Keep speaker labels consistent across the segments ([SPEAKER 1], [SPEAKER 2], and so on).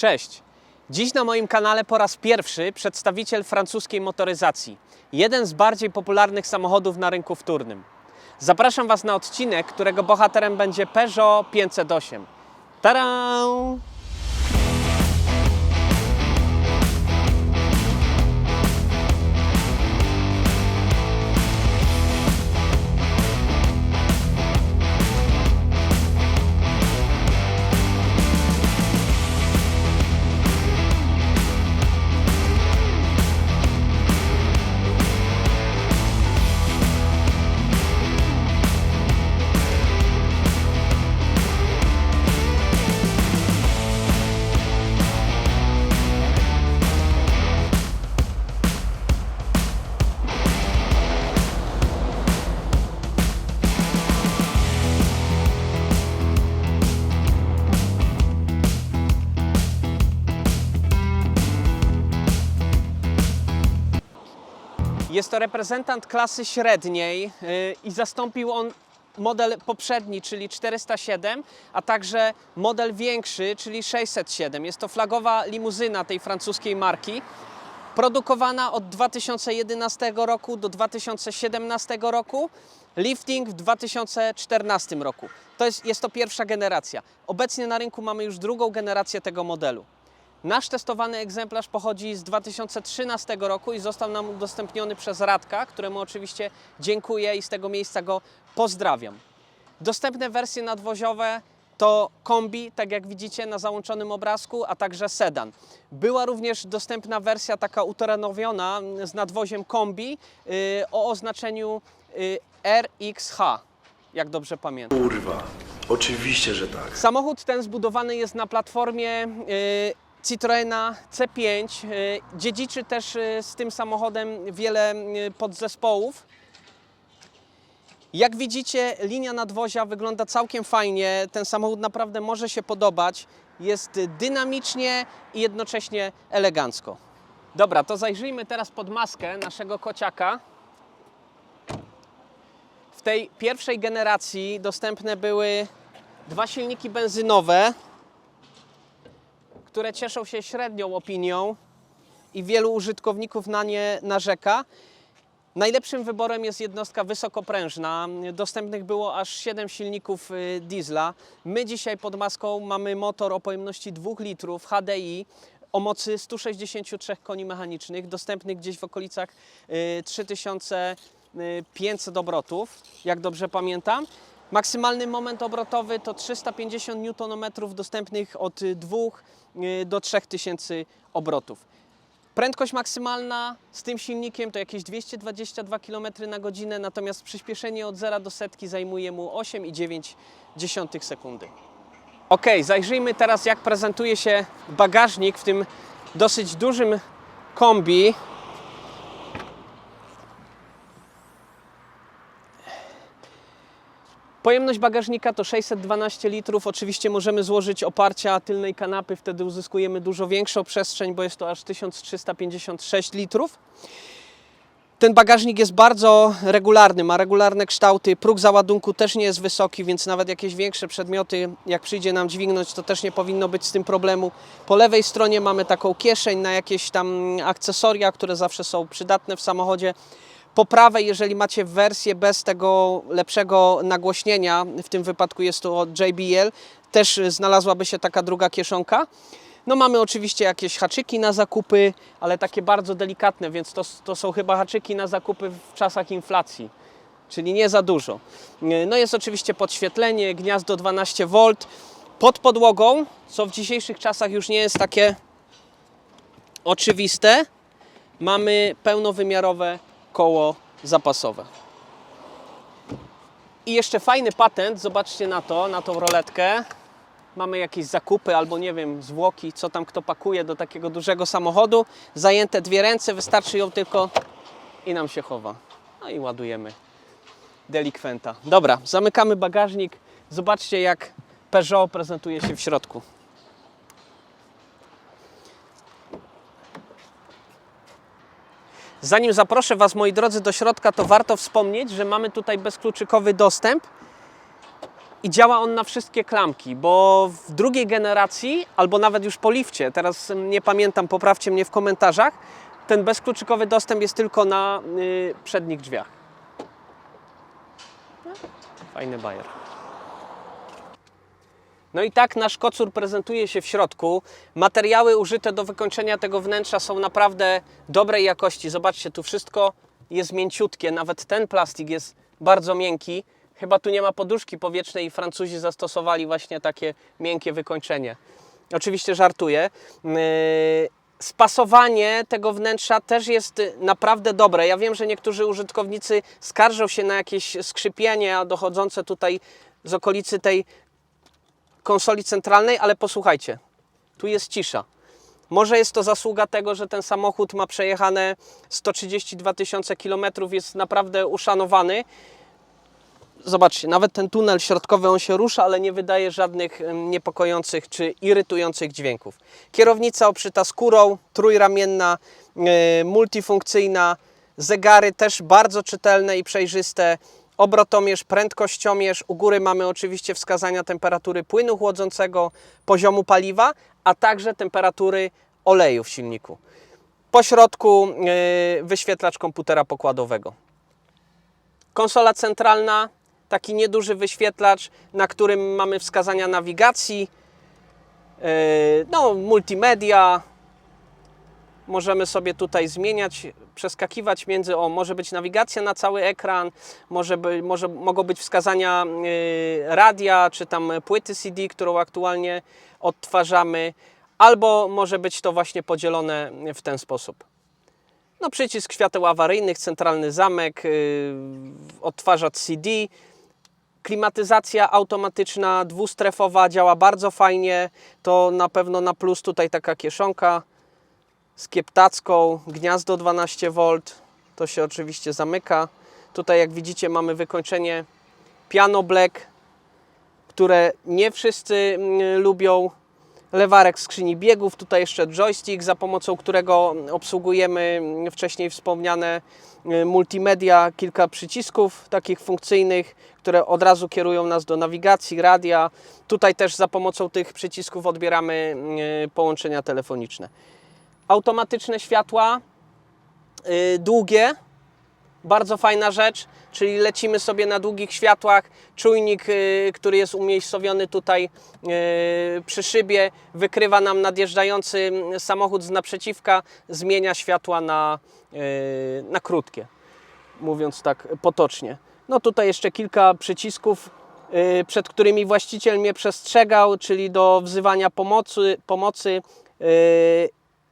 [SPEAKER 1] Cześć! Dziś na moim kanale po raz pierwszy przedstawiciel francuskiej motoryzacji. Jeden z bardziej popularnych samochodów na rynku wtórnym. Zapraszam Was na odcinek, którego bohaterem będzie Peugeot 508. Tada! Jest to reprezentant klasy średniej yy, i zastąpił on model poprzedni, czyli 407, a także model większy, czyli 607. Jest to flagowa limuzyna tej francuskiej marki. Produkowana od 2011 roku do 2017 roku, lifting w 2014 roku. To jest, jest to pierwsza generacja. Obecnie na rynku mamy już drugą generację tego modelu. Nasz testowany egzemplarz pochodzi z 2013 roku i został nam udostępniony przez Radka, któremu oczywiście dziękuję i z tego miejsca go pozdrawiam. Dostępne wersje nadwoziowe to kombi, tak jak widzicie na załączonym obrazku, a także sedan. Była również dostępna wersja taka uterenowiona z nadwoziem kombi yy, o oznaczeniu yy, RXH, jak dobrze pamiętam.
[SPEAKER 2] Kurwa, oczywiście, że tak.
[SPEAKER 1] Samochód ten zbudowany jest na platformie y, Citroena C5. Y, dziedziczy też y, z tym samochodem wiele y, podzespołów. Jak widzicie, linia nadwozia wygląda całkiem fajnie. Ten samochód naprawdę może się podobać. Jest dynamicznie i jednocześnie elegancko. Dobra, to zajrzyjmy teraz pod maskę naszego kociaka. W tej pierwszej generacji dostępne były dwa silniki benzynowe, które cieszą się średnią opinią i wielu użytkowników na nie narzeka. Najlepszym wyborem jest jednostka wysokoprężna. Dostępnych było aż 7 silników y, diesla. My dzisiaj pod maską mamy motor o pojemności 2 litrów HDI o mocy 163 koni mechanicznych, dostępnych gdzieś w okolicach y, 3500 obrotów, jak dobrze pamiętam. Maksymalny moment obrotowy to 350 Nm dostępnych od 2 do 3000 obrotów. Prędkość maksymalna z tym silnikiem to jakieś 222 km na godzinę, natomiast przyspieszenie od 0 do setki zajmuje mu 8,9 sekundy. Ok, zajrzyjmy teraz jak prezentuje się bagażnik w tym dosyć dużym kombi. Pojemność bagażnika to 612 litrów. Oczywiście możemy złożyć oparcia tylnej kanapy, wtedy uzyskujemy dużo większą przestrzeń, bo jest to aż 1356 litrów. Ten bagażnik jest bardzo regularny, ma regularne kształty. Próg załadunku też nie jest wysoki, więc nawet jakieś większe przedmioty, jak przyjdzie nam dźwignąć, to też nie powinno być z tym problemu. Po lewej stronie mamy taką kieszeń na jakieś tam akcesoria, które zawsze są przydatne w samochodzie. Po prawej, jeżeli macie wersję bez tego lepszego nagłośnienia, w tym wypadku jest to od JBL, też znalazłaby się taka druga kieszonka. No mamy oczywiście jakieś haczyki na zakupy, ale takie bardzo delikatne, więc to, to są chyba haczyki na zakupy w czasach inflacji, czyli nie za dużo. No jest oczywiście podświetlenie, gniazdo 12V. Pod podłogą, co w dzisiejszych czasach już nie jest takie oczywiste, mamy pełnowymiarowe koło zapasowe. I jeszcze fajny patent, zobaczcie na to, na tą roletkę. Mamy jakieś zakupy albo nie wiem, zwłoki, co tam kto pakuje do takiego dużego samochodu. Zajęte dwie ręce, wystarczy ją tylko i nam się chowa. No i ładujemy delikwenta. Dobra, zamykamy bagażnik. Zobaczcie jak Peugeot prezentuje się w środku. Zanim zaproszę Was, moi drodzy, do środka, to warto wspomnieć, że mamy tutaj bezkluczykowy dostęp i działa on na wszystkie klamki, bo w drugiej generacji, albo nawet już po lifcie, teraz nie pamiętam, poprawcie mnie w komentarzach, ten bezkluczykowy dostęp jest tylko na y, przednich drzwiach. Fajny bajer. No i tak nasz kocur prezentuje się w środku. Materiały użyte do wykończenia tego wnętrza są naprawdę dobrej jakości. Zobaczcie, tu wszystko jest mięciutkie, nawet ten plastik jest bardzo miękki. Chyba tu nie ma poduszki powietrznej i Francuzi zastosowali właśnie takie miękkie wykończenie. Oczywiście żartuję. Yy, Spasowanie tego wnętrza też jest naprawdę dobre. Ja wiem, że niektórzy użytkownicy skarżą się na jakieś skrzypienie dochodzące tutaj z okolicy tej konsoli centralnej, ale posłuchajcie, tu jest cisza. Może jest to zasługa tego, że ten samochód ma przejechane 132 tysiące kilometrów, jest naprawdę uszanowany. Zobaczcie, nawet ten tunel środkowy on się rusza, ale nie wydaje żadnych niepokojących czy irytujących dźwięków. Kierownica obszyta skórą, trójramienna, e, multifunkcyjna, zegary też bardzo czytelne i przejrzyste, obrotomierz, prędkościomierz. U góry mamy oczywiście wskazania temperatury płynu chłodzącego, poziomu paliwa, a także temperatury oleju w silniku. Po środku e, wyświetlacz komputera pokładowego. Konsola centralna, taki nieduży wyświetlacz, na którym mamy wskazania nawigacji, yy, no, multimedia. Możemy sobie tutaj zmieniać, przeskakiwać między, o, może być nawigacja na cały ekran, może, by, może mogą być wskazania yy, radia, czy tam płyty CD, którą aktualnie odtwarzamy, albo może być to właśnie podzielone w ten sposób. No, przycisk świateł awaryjnych, centralny zamek, yy, odtwarzacz CD, klimatyzacja automatyczna, dwustrefowa, działa bardzo fajnie. To na pewno na plus tutaj taka kieszonka z kieptacką, gniazdo 12V, to się oczywiście zamyka. Tutaj jak widzicie mamy wykończenie piano black, które nie wszyscy mm, lubią lewarek skrzyni biegów, tutaj jeszcze joystick, za pomocą którego obsługujemy wcześniej wspomniane y, multimedia, kilka przycisków takich funkcyjnych, które od razu kierują nas do nawigacji, radia. Tutaj też za pomocą tych przycisków odbieramy y, połączenia telefoniczne. Automatyczne światła, y, długie, bardzo fajna rzecz, czyli lecimy sobie na długich światłach. Czujnik, y, który jest umiejscowiony tutaj y, przy szybie, wykrywa nam nadjeżdżający samochód z naprzeciwka, zmienia światła na, na krótkie, mówiąc tak potocznie. No tutaj jeszcze kilka przycisków, przed którymi właściciel mnie przestrzegał, czyli do wzywania pomocy, pomocy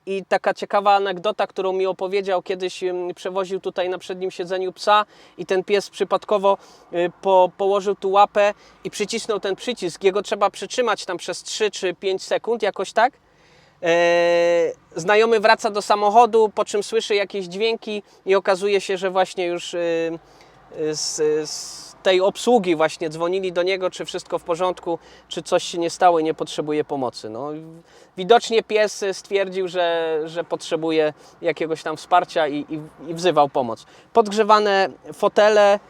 [SPEAKER 1] i taka ciekawa anegdota, którą mi opowiedział, kiedyś przewoził tutaj na przednim siedzeniu psa i ten pies przypadkowo y, po, położył tu łapę i przycisnął ten przycisk. Jego trzeba przytrzymać tam przez 3 czy 5 sekund, jakoś tak. E, znajomy wraca do samochodu, po czym słyszy jakieś dźwięki i okazuje się, że właśnie już y, z, z tej obsługi właśnie dzwonili do niego, czy wszystko w porządku, czy coś się nie stało i nie potrzebuje pomocy. No, widocznie pies stwierdził, że, że potrzebuje jakiegoś tam wsparcia i, i, i wzywał pomoc. Podgrzewane fotele,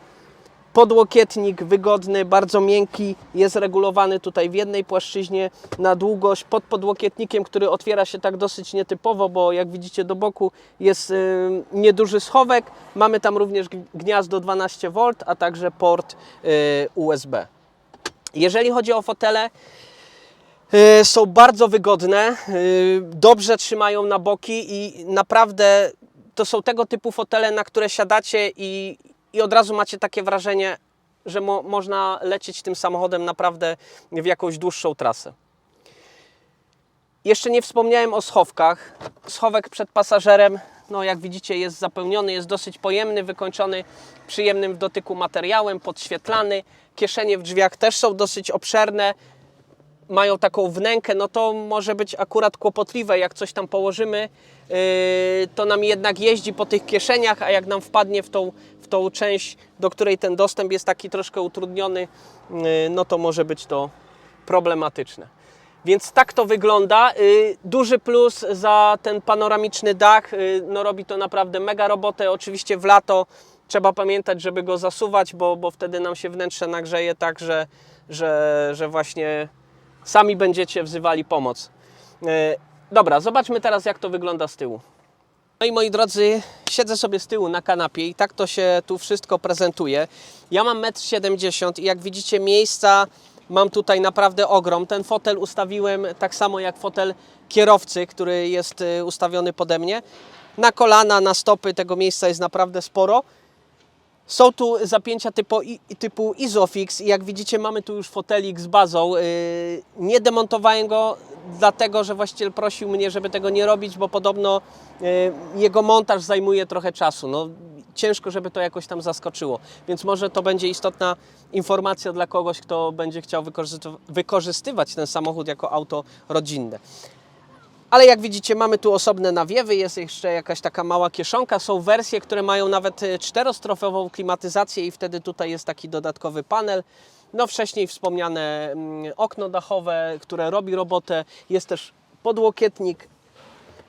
[SPEAKER 1] podłokietnik wygodny, bardzo miękki, jest regulowany tutaj w jednej płaszczyźnie na długość pod podłokietnikiem, który otwiera się tak dosyć nietypowo, bo jak widzicie do boku jest y, nieduży schowek. Mamy tam również gniazdo 12V, a także port y, USB. Jeżeli chodzi o fotele, y, są bardzo wygodne, y, dobrze trzymają na boki i naprawdę to są tego typu fotele, na które siadacie i, i od razu macie takie wrażenie, że mo, można lecieć tym samochodem naprawdę w jakąś dłuższą trasę. Jeszcze nie wspomniałem o schowkach. Schowek przed pasażerem, no jak widzicie, jest zapełniony, jest dosyć pojemny, wykończony przyjemnym w dotyku materiałem, podświetlany. Kieszenie w drzwiach też są dosyć obszerne mają taką wnękę, no to może być akurat kłopotliwe, jak coś tam położymy, yy, to nam jednak jeździ po tych kieszeniach, a jak nam wpadnie w tą, w tą część, do której ten dostęp jest taki troszkę utrudniony, yy, no to może być to problematyczne. Więc tak to wygląda. Yy, Duży plus za ten panoramiczny dach. Yy, No robi to naprawdę mega robotę. Oczywiście w lato trzeba pamiętać, żeby go zasuwać, bo, bo wtedy nam się wnętrze nagrzeje tak, że, że, że właśnie sami będziecie wzywali pomoc. E, Dobra, zobaczmy teraz, jak to wygląda z tyłu. No i moi drodzy, siedzę sobie z tyłu na kanapie i tak to się tu wszystko prezentuje. Ja mam 1,70 m i jak widzicie miejsca mam tutaj naprawdę ogrom. Ten fotel ustawiłem tak samo jak fotel kierowcy, który jest y, ustawiony pode mnie. Na kolana, na stopy tego miejsca jest naprawdę sporo. Są tu zapięcia typu, typu Isofix i jak widzicie mamy tu już fotelik z bazą. Yy, Nie demontowałem go dlatego, że właściciel prosił mnie, żeby tego nie robić, bo podobno yy, jego montaż zajmuje trochę czasu. No, ciężko, żeby to jakoś tam zaskoczyło. Więc może to będzie istotna informacja dla kogoś, kto będzie chciał wykorzystyw- wykorzystywać ten samochód jako auto rodzinne. Ale jak widzicie, mamy tu osobne nawiewy, jest jeszcze jakaś taka mała kieszonka. Są wersje, które mają nawet e, czterostrofową klimatyzację i wtedy tutaj jest taki dodatkowy panel. No wcześniej wspomniane mm, okno dachowe, które robi robotę. Jest też podłokietnik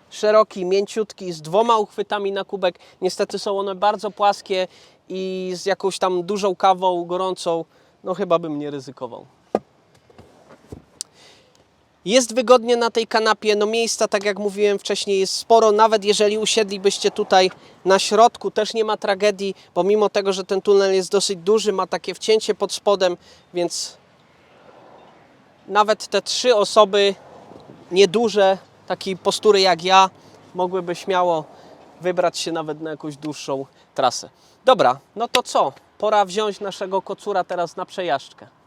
[SPEAKER 1] szeroki, mięciutki, z dwoma uchwytami na kubek. Niestety są one bardzo płaskie i z jakąś tam dużą kawą gorącą, no chyba bym nie ryzykował. Jest wygodnie na tej kanapie, no miejsca, tak jak mówiłem wcześniej, jest sporo. Nawet jeżeli usiedlibyście tutaj na środku, też nie ma tragedii, bo mimo tego, że ten tunel jest dosyć duży, ma takie wcięcie pod spodem, więc nawet te trzy osoby nieduże, takiej postury jak ja, mogłyby śmiało wybrać się nawet na jakąś dłuższą trasę. Dobra, no to co? Pora wziąć naszego kocura teraz na przejażdżkę.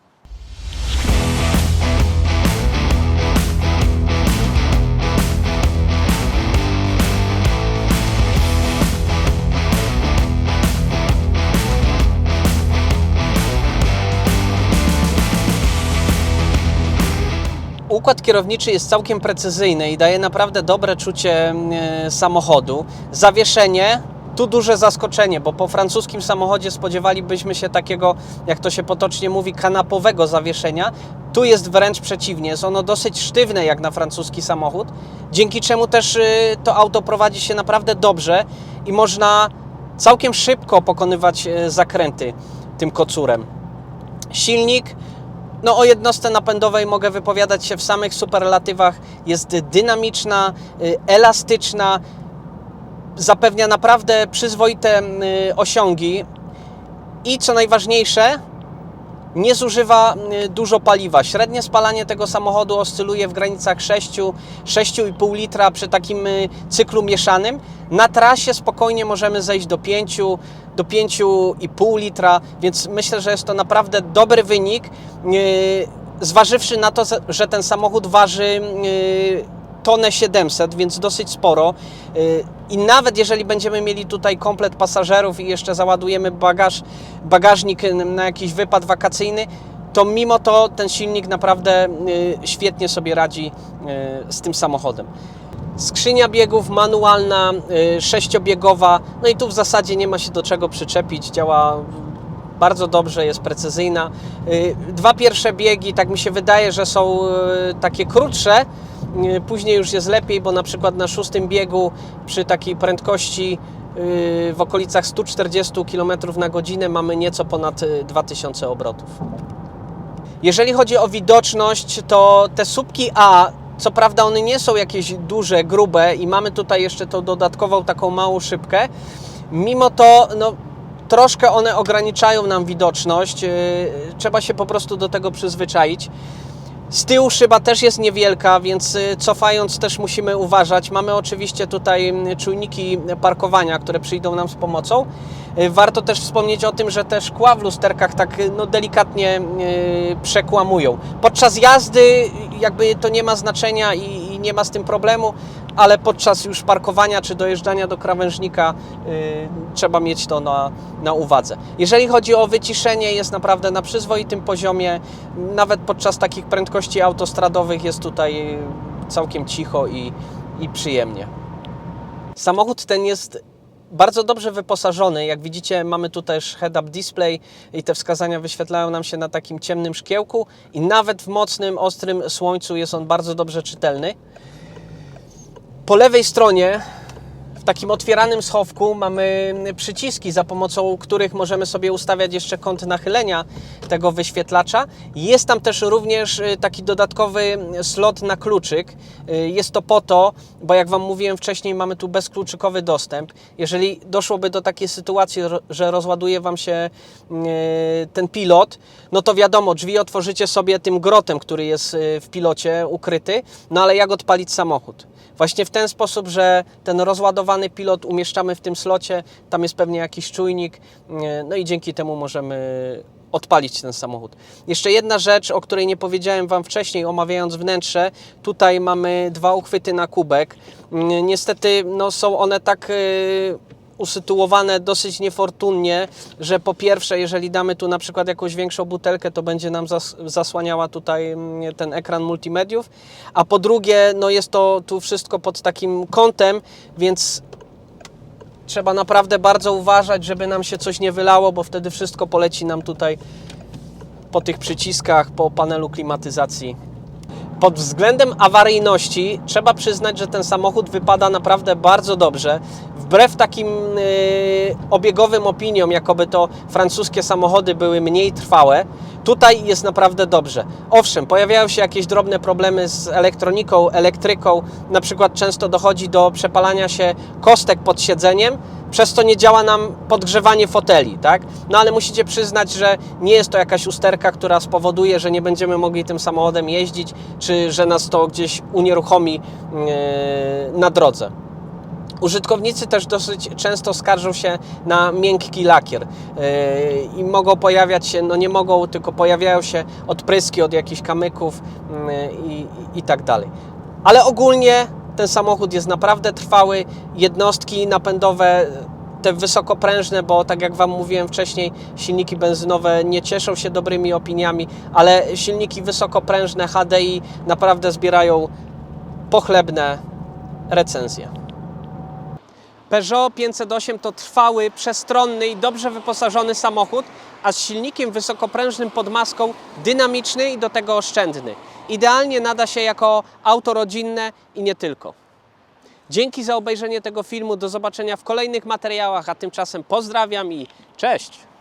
[SPEAKER 1] Układ kierowniczy jest całkiem precyzyjny i daje naprawdę dobre czucie e, samochodu. Zawieszenie, tu duże zaskoczenie, bo po francuskim samochodzie spodziewalibyśmy się takiego, jak to się potocznie mówi, kanapowego zawieszenia. Tu jest wręcz przeciwnie, jest ono dosyć sztywne jak na francuski samochód, dzięki czemu też y, to auto prowadzi się naprawdę dobrze i można całkiem szybko pokonywać e, zakręty tym kocurem. Silnik no o jednostce napędowej mogę wypowiadać się w samych superlatywach. Jest dynamiczna, y, elastyczna, zapewnia naprawdę przyzwoite y, osiągi i co najważniejsze, nie zużywa y, dużo paliwa. Średnie spalanie tego samochodu oscyluje w granicach 6, 6,5 litra przy takim y, cyklu mieszanym. Na trasie spokojnie możemy zejść do 5, do 5,5 litra, więc myślę, że jest to naprawdę dobry wynik. y, Zważywszy na to, że ten samochód waży tonę 700, więc dosyć sporo. Y, I nawet jeżeli będziemy mieli tutaj komplet pasażerów i jeszcze załadujemy bagaż, bagażnik na jakiś wypad wakacyjny, to mimo to ten silnik naprawdę y, świetnie sobie radzi y, z tym samochodem. Skrzynia biegów manualna, y, sześciobiegowa, no i tu w zasadzie nie ma się do czego przyczepić, działa bardzo dobrze, jest precyzyjna. Y, Dwa pierwsze biegi, tak mi się wydaje, że są y, takie krótsze, y, później już jest lepiej, bo na przykład na szóstym biegu przy takiej prędkości y, w okolicach 140 km na godzinę mamy nieco ponad y, 2000 obrotów. Jeżeli chodzi o widoczność, to te słupki A, co prawda one nie są jakieś duże, grube i mamy tutaj jeszcze tą dodatkową taką małą szybkę, mimo to no, troszkę one ograniczają nam widoczność. Trzeba się po prostu do tego przyzwyczaić. Z tyłu szyba też jest niewielka, więc y, cofając też musimy uważać. Mamy oczywiście tutaj czujniki parkowania, które przyjdą nam z pomocą. Y, Warto też wspomnieć o tym, że te szkła w lusterkach tak y, no, delikatnie przekłamują. Podczas jazdy jakby to nie ma znaczenia i, i nie ma z tym problemu, ale podczas już parkowania czy dojeżdżania do krawężnika y, trzeba mieć to na, na uwadze. Jeżeli chodzi o wyciszenie, jest naprawdę na przyzwoitym poziomie. Nawet podczas takich prędkości autostradowych jest tutaj całkiem cicho i, i przyjemnie. Samochód ten jest bardzo dobrze wyposażony. Jak widzicie, mamy tu też head-up display i te wskazania wyświetlają nam się na takim ciemnym szkiełku i nawet w mocnym, ostrym słońcu jest on bardzo dobrze czytelny. Po lewej stronie W takim otwieranym schowku mamy przyciski, za pomocą których możemy sobie ustawiać jeszcze kąt nachylenia tego wyświetlacza. Jest tam też również y, taki dodatkowy slot na kluczyk. Y, Jest to po to, bo jak Wam mówiłem wcześniej, mamy tu bezkluczykowy dostęp. Jeżeli doszłoby do takiej sytuacji, że rozładuje Wam się y, ten pilot, no to wiadomo, drzwi otworzycie sobie tym grotem, który jest w pilocie ukryty, no ale jak odpalić samochód? Właśnie w ten sposób, że ten rozładowany pilot umieszczamy w tym slocie, tam jest pewnie jakiś czujnik, e, no i dzięki temu możemy odpalić ten samochód. Jeszcze jedna rzecz, o której nie powiedziałem Wam wcześniej, omawiając wnętrze. Tutaj mamy dwa uchwyty na kubek. Mm, Niestety no, są one tak e, usytuowane dosyć niefortunnie, że po pierwsze, jeżeli damy tu na przykład jakąś większą butelkę, to będzie nam zas zasłaniała tutaj mm, ten ekran multimediów, a po drugie, no jest to tu wszystko pod takim kątem, więc trzeba naprawdę bardzo uważać, żeby nam się coś nie wylało, bo wtedy wszystko poleci nam tutaj po tych przyciskach, po panelu klimatyzacji. Pod względem awaryjności trzeba przyznać, że ten samochód wypada naprawdę bardzo dobrze. Wbrew takim yy, obiegowym opiniom, jakoby to francuskie samochody były mniej trwałe, tutaj jest naprawdę dobrze. Owszem, pojawiają się jakieś drobne problemy z elektroniką, elektryką, na przykład często dochodzi do przepalania się kostek pod siedzeniem, przez to nie działa nam podgrzewanie foteli, tak? No ale musicie przyznać, że nie jest to jakaś usterka, która spowoduje, że nie będziemy mogli tym samochodem jeździć, czy że nas to gdzieś unieruchomi yy, na drodze. Użytkownicy też dosyć często skarżą się na miękki lakier yy, i mogą pojawiać się, no nie mogą, tylko pojawiają się odpryski od jakichś kamyków yy, i, i tak dalej. Ale ogólnie ten samochód jest naprawdę trwały. Jednostki napędowe, te wysokoprężne, bo tak jak Wam mówiłem wcześniej, silniki benzynowe nie cieszą się dobrymi opiniami, ale silniki wysokoprężne HDI naprawdę zbierają pochlebne recenzje. Peugeot 508 to trwały, przestronny i dobrze wyposażony samochód, a z silnikiem wysokoprężnym pod maską dynamiczny i do tego oszczędny. Idealnie nada się jako auto rodzinne i nie tylko. Dzięki za obejrzenie tego filmu. Do zobaczenia w kolejnych materiałach, a tymczasem pozdrawiam i cześć!